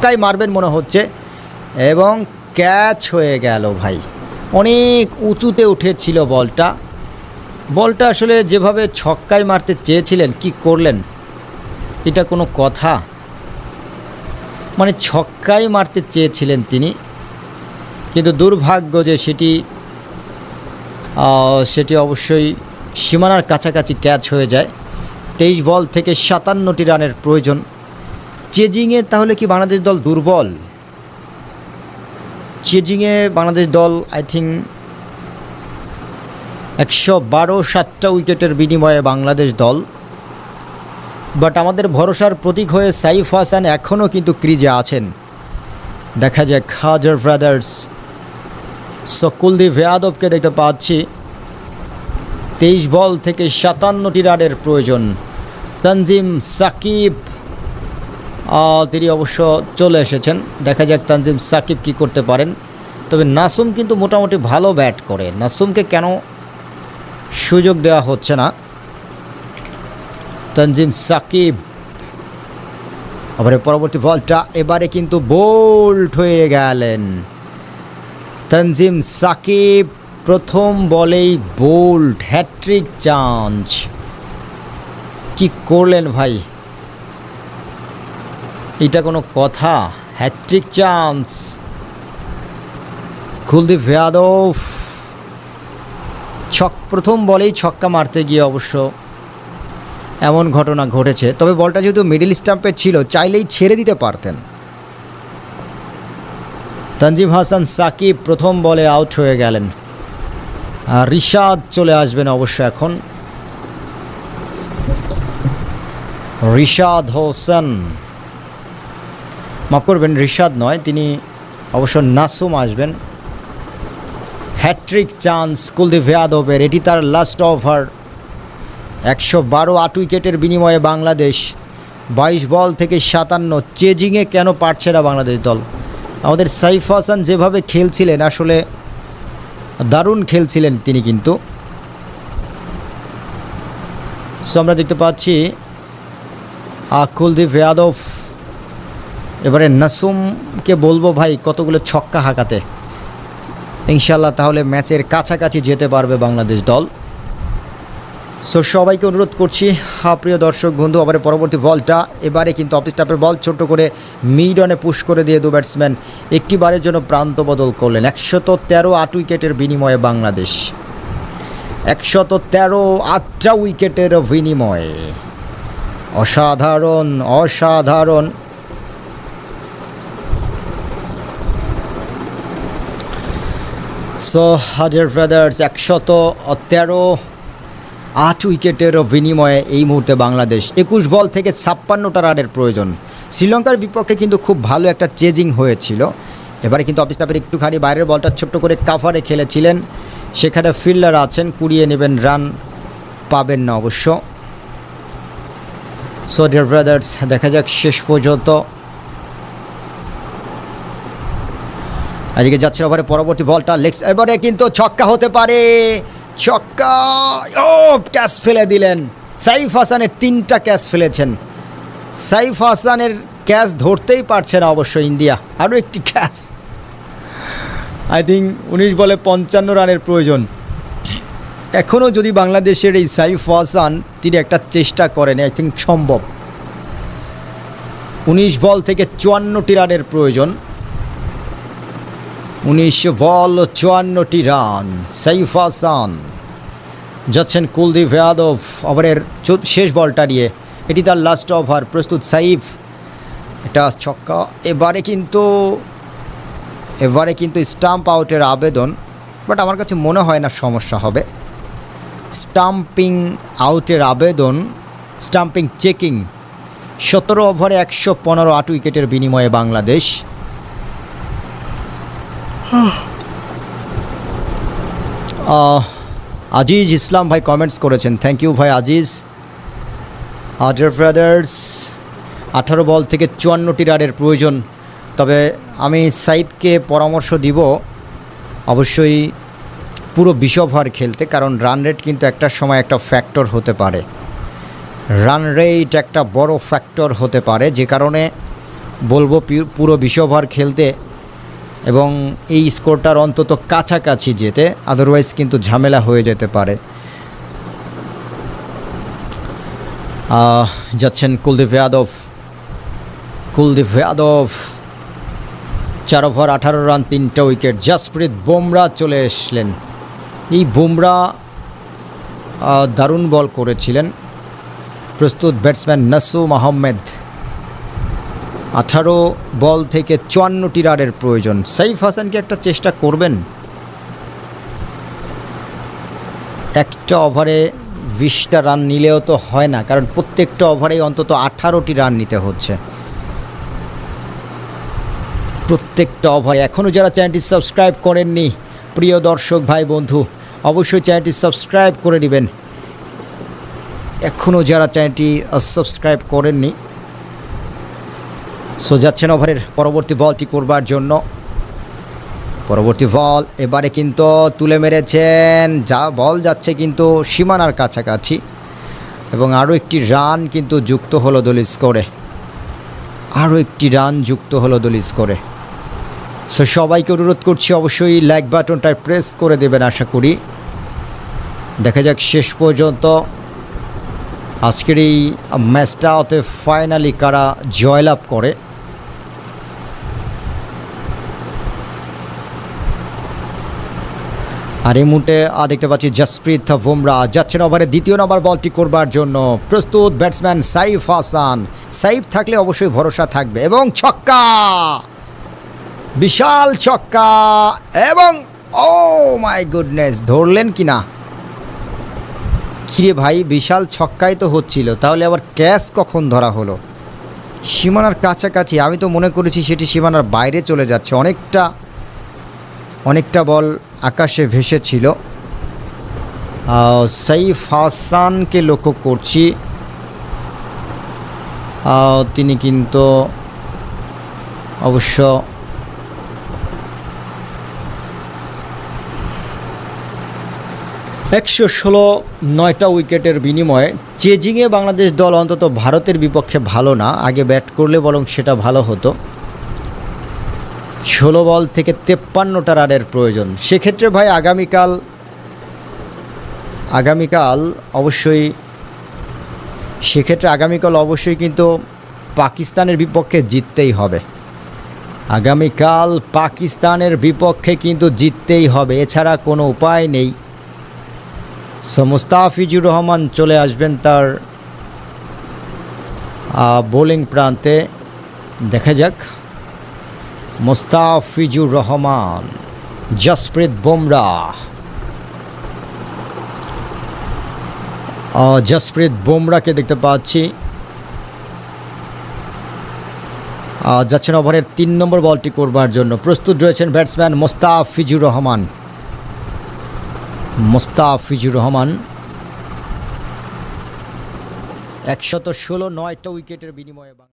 ছক্কায় মারবেন মনে হচ্ছে। এবং ক্যাচ হয়ে গেল ভাই। অনেক উঁচুতে উঠেছিল বলটা। বলটা আসলে যেভাবে ছক্কায় মারতে চেয়েছিলেন, কি করলেন? এটা কোনো কথা? মানে ছক্কায় মারতে চেয়েছিলেন তিনি। কিন্তু দুর্ভাগ্য যে সেটি সেটি অবশ্যই সীমানার কাছাকাছি ক্যাচ হয়ে যায়। তেইশ বল থেকে সাতান্নটি রানের প্রয়োজন। চেজিংয়ে তাহলে কি বাংলাদেশ দল দুর্বল? চেজিংয়ে বাংলাদেশ দল আই থিঙ্ক একশো বারো সাতটা উইকেটের বিনিময়ে বাংলাদেশ দল। বাট আমাদের ভরসার প্রতীক হয়ে সাইফ হাসান এখনও কিন্তু ক্রিজে আছেন। দেখা যায় খাজার ব্রাদার্স সকুলদীপ যাদবকে দেখতে পাচ্ছি। তেইশ বল থেকে সাতান্নটি রানের প্রয়োজন। তানজিম সাকিব তিনি অবশ্য চলে এসেছেন। দেখা যাক তানজিম সাকিব কি করতে পারেন। তবে নাসুম কিন্তু মোটামুটি ভালো ব্যাট করে। নাসুমকে কেন সুযোগ দেওয়া হচ্ছে না? তানজিম সাকিব। আবার পরবর্তী বলটা। এবারে কিন্তু বোল্ড হয়ে গেলেন তানজিম সাকিব। প্রথম বলেই বোল্ড। Hat trick chance. কি করলেন ভাই? এটা কোনো কথা? Hat trick chance. কুলদীপ যাদব ছক, প্রথম বলেই ছক্কা মারতে গিয়ে অবশ্য এমন ঘটনা ঘটেছে। তবে বলটা যেহেতু মিডিল স্টাম্পে ছিল, চাইলেই ছেড়ে দিতে পারতেন। তানজিম হাসান সাকিব প্রথম বলে আউট হয়ে গেলেন। আর রিশাদ চলে আসবেন অবশ্য এখন। রিশাদ হোসেন। মাফ করবেন, রিশাদ নয়, তিনি অবশ্য নাসুম আসবেন। হ্যাট্রিক চান্স কুলদীপ যাদবের এটি তার লাস্ট ওভার একশো বারো আট উইকেটের বিনিময়ে বাংলাদেশ, বাইশ বল থেকে সাতান্ন চেজিংয়ে কেন পারছে না বাংলাদেশ দল? আমাদের সাইফ হাসান যেভাবে খেলছিলেন, আসলে দারুণ খেলছিলেন তিনি কিন্তু। সো আমরা দেখতে পাচ্ছি কুলদীপ যাদব এবারে নাসুমকে বলব ভাই, কতগুলো ছক্কা হাঁকাতে। ইনশাল্লাহ তাহলে ম্যাচের কাছাকাছি যেতে পারবে বাংলাদেশ দল। সো সবাইকে অনুরোধ করছি হা প্রিয় দর্শক বন্ধু আবার পরবর্তী বলটা। এবারে কিন্তু অফিস টাপের বল ছোট্ট করে মিড অনে পুশ করে দিয়ে দু ব্যাটসম্যান একটি বারের জন্য প্রান্ত বদল করলেন। একশত তেরো আট উইকেটের বিনিময়ে বাংলাদেশ। একশত তেরো আটটা উইকেটের বিনিময়ে। অসাধারণ অসাধারণ। সো হাজার ব্রাদার্স একশত তেরো, আট উইকেটের বিনিময়ে এই মুহূর্তে বাংলাদেশ একুশ বল থেকে ছাপ্পান্নটা রানের প্রয়োজন। শ্রীলঙ্কার বিপক্ষে কিন্তু খুব ভালো একটা চেজিং হয়েছিল। এবারে কিন্তু অফিস টাপের একটুখানি বাইরের বলটা ছোট্ট করে কাভারে খেলেছিলেন। সেখানে ফিল্ডার আছেন, কুড়িয়ে নেবেন রান পাবেন না অবশ্য। সো ডিয়ার ব্রাদার্স দেখা যাক শেষ পর্যন্ত এদিকে যাচ্ছে ওভারে পরবর্তী বলটা। লেগ এবারে কিন্তু ছক্কা হতে পারে। ছক্কা। ও, ক্যাচ ফেলে দিলেন। সাইফ হাসানের তিনটা ক্যাচ ফেলেছেন। সাইফ হাসানের ক্যাচ ধরতেই পারছে না অবশ্য ইন্ডিয়া। আরও একটি ক্যাচ। আই থিঙ্ক উনিশ বলে পঞ্চান্ন রানের প্রয়োজন। এখনও যদি বাংলাদেশের এই সাইফ হাসান, তিনি একটা চেষ্টা করেন আই থিঙ্ক সম্ভব। উনিশ বল থেকে চুয়ান্নটি রানের প্রয়োজন। উনিশ বল চুয়ান্নটি রান, সাইফ হাসান। যাচ্ছেন কুলদীপ যাদব ওভারের শেষ বলটা নিয়ে। এটি তার লাস্ট ওভার প্রস্তুত সাইফ। এটা ছক্কা। এবারে কিন্তু এবারে কিন্তু স্টাম্প আউটের আবেদন বাট আমার কাছে মনে হয় না সমস্যা হবে। স্টাম্পিং আউটের আবেদন স্টাম্পিং চেকিং সতেরো ওভারে একশো পনেরো আট উইকেটের বিনিময়ে বাংলাদেশ। আজিজ ইসলাম ভাই কমেন্টস করেছেন। থ্যাংক ইউ ভাই আজিজ। আদার ব্রাদার্স আঠারো বল থেকে চুয়ান্নটি রানের প্রয়োজন। তবে আমি সাইবকে পরামর্শ দিব, অবশ্যই পুরো বিশ ওভার খেলতে, কারণ রান রেট কিন্তু একটা সময় একটা ফ্যাক্টর হতে পারে। রান রেট একটা বড় ফ্যাক্টর হতে পারে, যে কারণে বলব পুরো বিশ ওভার খেলতে এবং এই স্কোরটার অন্তত কাছাকাছি যেতে আদারওয়াইজ কিন্তু ঝামেলা হয়ে যেতে পারে। যাচ্ছেন কুলদীপ যাদব। কুলদীপ যাদব। চার ওভার, আঠারো রান, তিনটা উইকেট। জাসপ্রীত বুমরা চলে এসলেন এই বুমরা দারুণ বল করেছিলেন। প্রস্তুত ব্যাটসম্যান নাসুম আহমেদ আঠারো বল থেকে চুয়ান্নটি রানের প্রয়োজন। সাইফ হাসানকে একটা চেষ্টা করবেন? একটা ওভারে বিশটা রান নিলেও তো হয় না, কারণ প্রত্যেকটা ওভারেই অন্তত আঠারোটি রান নিতে হচ্ছে। প্রত্যেকটা ওভারে। এখনও যারা চ্যানেলটি সাবস্ক্রাইব করেননি, প্রিয় দর্শক, ভাই, বন্ধু, অবশ্যই চ্যানেলটি সাবস্ক্রাইব করে নেবেন এখনও যারা চ্যানেলটি সাবস্ক্রাইব করেননি সো যাচ্ছেন ওভারের পরবর্তী বলটি করবার জন্য। পরবর্তী বল এবারে কিন্তু তুলে মেরেছেন। যা বল যাচ্ছে কিন্তু সীমানার কাছাকাছি। এবং আরও একটি রান কিন্তু যুক্ত হলো দলীয় স্কোরে আরও একটি রান যুক্ত হলো দলীয় স্কোরে সো সবাইকে অনুরোধ করছি অবশ্যই লাইক বাটনটায় প্রেস করে দেবেন আশা করি। দেখা যাক শেষ পর্যন্ত আজকের এই ম্যাচটাতে ফাইনালি কারা জয়লাভ করে। আর এই মুহূর্তে দেখতে পাচ্ছি জসপ্রীত বুমরা যাচ্ছেন ওভারে। দ্বিতীয় নম্বর বলটি করবার জন্য প্রস্তুত ব্যাটসম্যান সাইফ হাসান। সাইফ থাকলে অবশ্যই ভরসা থাকবে এবং ছক্কা! বিশাল ছক্কা এবং ও মাই গুডনেস ধরলেন কি না কিরে ভাই, বিশাল ছক্কাই তো হচ্ছিল। তাহলে আবার ক্যাচ কখন ধরা হলো? সীমানার কাছাকাছি, আমি তো মনে করেছি সেটি সীমানার বাইরে চলে যাচ্ছে। অনেকটা অনেকটা বল আকাশে ভেসেছিল। সাইফ হাসানকে লক্ষ্য করছি। তিনি কিন্তু অবশ্য একশো ষোলো নয়টা উইকেটের বিনিময়ে চেজিংয়ে বাংলাদেশ দল অন্তত ভারতের বিপক্ষে ভালো না, আগে ব্যাট করলে বরং সেটা ভালো হতো। ষোলো বল থেকে তেপ্পান্নটা রানের প্রয়োজন। সেক্ষেত্রে ভাই আগামীকাল আগামীকাল অবশ্যই, সেক্ষেত্রে আগামীকাল অবশ্যই কিন্তু পাকিস্তানের বিপক্ষে জিততেই হবে। আগামীকাল পাকিস্তানের বিপক্ষে কিন্তু জিততেই হবে, এছাড়া কোনো উপায় নেই। সো মুস্তাফিজুর রহমান চলে আসবেন তার বোলিং প্রান্তে। দেখা যাক। মুস্তাফিজুর রহমান, জসপ্রীত বুমরা জসপ্রীত বুমরাকে দেখতে পাচ্ছি। যাচ্ছেন ওভারের তিন নম্বর বলটি করবার জন্য। প্রস্তুত রয়েছেন ব্যাটসম্যান মোস্তাফিজুর রহমান। মোস্তাফিজুর রহমান একশত ষোলো নয়টা উইকেটের বিনিময়ে